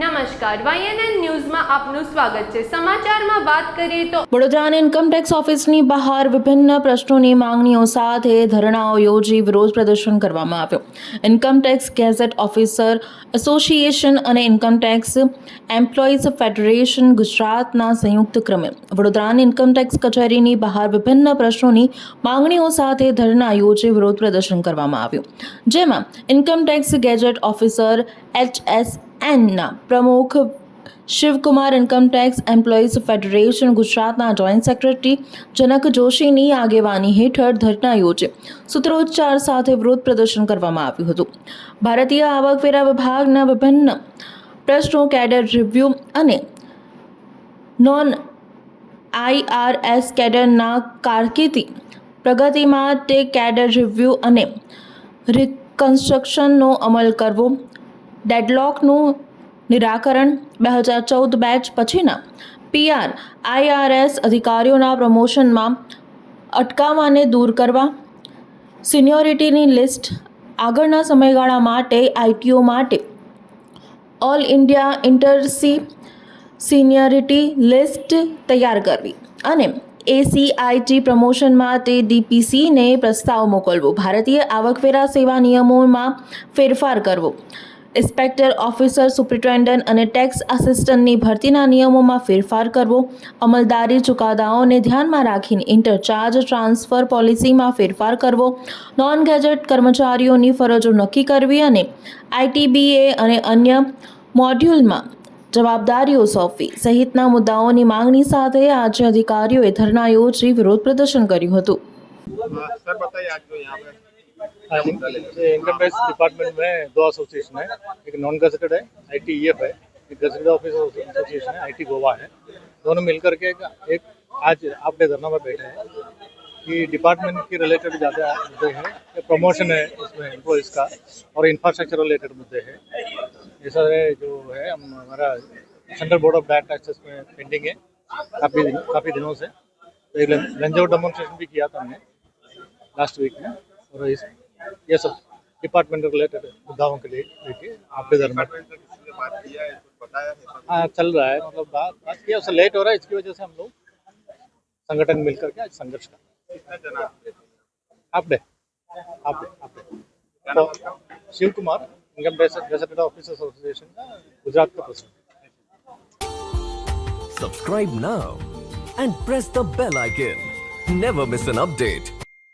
નમસ્કાર વાયએનએન ન્યૂઝમાં આપનું સ્વાગત છે. સમાચારમાં વાત કરીએ તો વડોદરાની ઇન્કમટેક્સ ઓફિસની બહાર વિભિન્ન પ્રશ્નોની માંગણીઓ સાથે ધરણાઓ યોજી વિરોધ પ્રદર્શન કરવામાં આવ્યો. Income tax gazetted officer association અને ઇન્કમટેક્સ એમ્પ્લોઈઝ ફેડરેશન ગુજરાતના સંયુક્ત ક્રમે વડોદરાની ઇન્કમટેક્સ કચેરીની બહાર વિભિન્ન પ્રશ્નોની માંગણીઓ સાથે ધરણા યોજી વિરોધ પ્રદર્શન કરવામાં આવ્યું. જેમાં income tax gazetted officer H S એનના પ્રમુખ Shivkumar income tax employees federation ગુજરાતના જોઈન્ટ સેક્રેટરી જનક જોશીની આગેવાની હેઠળ ધરણા યોજી. સૂત્રોચ્ચાર સાથે વિરોધ પ્રદર્શન કરવામાં આવ્યું હતું. ભારતીય આવકવેરા વિભાગના વિભિન્ન પ્રશ્નો, કેડર રિવ્યૂ અને નોન આઈઆરએસ કેડરના કારકિર્દી પ્રગતિ માટે કેડર રિવ્યૂ અને રિકન્સ્ટ્રક્શનનો અમલ કરવો ડેડલોકનું નિરાકરણ બે હજાર ચૌદ બેચ પછીના પીઆર આઈઆરએસ અધિકારીઓના પ્રમોશનમાં અટકાવાને દૂર કરવા, સિનિયોરિટીની લિસ્ટ આગળના સમયગાળા માટે આઈટીઓ માટે, all India inter se seniority list તૈયાર કરવી અને એસીઆઈટી પ્રમોશન માટે ડીપીસીને પ્રસ્તાવ મોકલવો. ભારતીય આવકવેરા સેવા નિયમોમાં ફેરફાર કરવો. ઇન્સ્પેક્ટર ઓફિસર સુપ્રિન્ટેન્ડન્ટ અને ટેક્સ આસિસ્ટન્ટની ભરતીના નિયમોમાં ફેરફાર કરવો, અમલદારી ચુકાદાઓને ધ્યાનમાં રાખીને ઇન્ટરચાર્જ ટ્રાન્સફર પોલિસીમાં ફેરફાર કરવો નોન ગેજેટ કર્મચારીઓની ફરજો નક્કી કરવી અને આઈટીબીએ અને અન્ય મોડ્યુલમાં જવાબદારીઓ સોંપવી સહિતના મુદ્દાઓની માંગણી સાથે આજે અધિકારીઓએ ધરણા યોજી વિરોધ પ્રદર્શન કર્યું હતું. इनकम टैक्स डिपार्टमेंट में दो एसोसिएशन है। एक नॉन गजेटेड है आईटी ईएफ है एक गजेटेड ऑफ़िस एसोसिएशन है आईटी गोवा है। दोनों मिलकर के एक, एक आज आपने धरना में बैठे हैं कि डिपार्टमेंट की रिलेटेड ज़्यादा मुद्दे हैं प्रमोशन है उसमें एम्प्लॉयज़ का और इंफ्रास्ट्रक्चर रिलेटेड मुद्दे हैं। ये सारे जो है हम हमारा central board of direct taxes में पेंडिंग है काफ़ी काफ़ी दिनों से। तो आउट डेमोन्स्ट्रेशन भी किया था हमने लास्ट वीक में। और इस ये सब डिपार्टमेंट रिलेटेड मुद्दाओं के लिए देखिए आपके धर्म में है कुछ बताया सब? चल रहा है मतलब बात बात किया उससे लेट हो रहा है इसकी वजह से हम लोग संगठन मिलकर के आज संघर्ष कर कितने जना थे? आप डे आप डे आप डे तो? Shiv Kumar income gazetted office association का गुजरात का president Subscribe now and press the bell icon. Never miss an update.